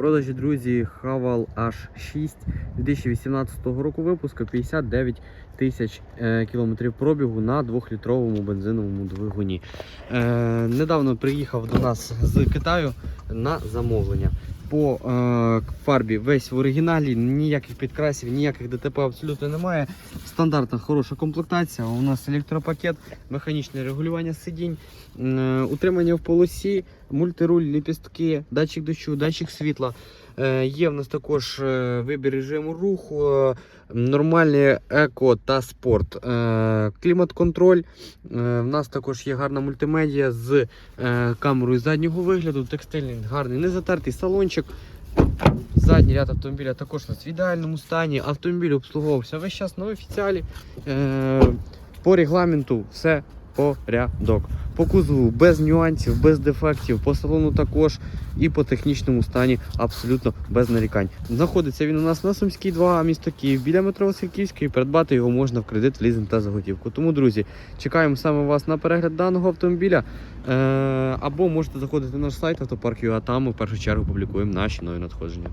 продажі, друзі, Haval H6 2018 року випуску 59 тисяч е, кілометрів пробігу на 2-літровому бензиновому двигуні. Е, недавно приїхав до нас з Китаю на замовлення. По е, фарбі весь в оригіналі, ніяких підкрасів, ніяких ДТП абсолютно немає. Стандартна хороша комплектація. У нас електропакет, механічне регулювання сидінь, е, утримання в полосі, мультируль, ліпістки, датчик дощу, датчик світла. Е, Є в нас також е, вибір режиму руху, е, нормальний еко та спорт. Клімат-контроль. В нас також є гарна мультимедіа з камерою заднього вигляду, текстильний гарний, незатертий салончик. Задній ряд автомобіля також у нас в ідеальному стані. Автомобіль обслуговувався весь час на офіціалі. По регламенту все порядок. По кузову без нюансів, без дефектів, по салону також і по технічному стані абсолютно без нарікань. Знаходиться він у нас на Сумській 2, місто Київ, біля метро Васильківської. Придбати його можна в кредит, лізинг та заготівку. Тому, друзі, чекаємо саме вас на перегляд даного автомобіля. Е, або можете заходити на наш сайт автопарк.ua, там ми в першу чергу публікуємо наші нові надходження.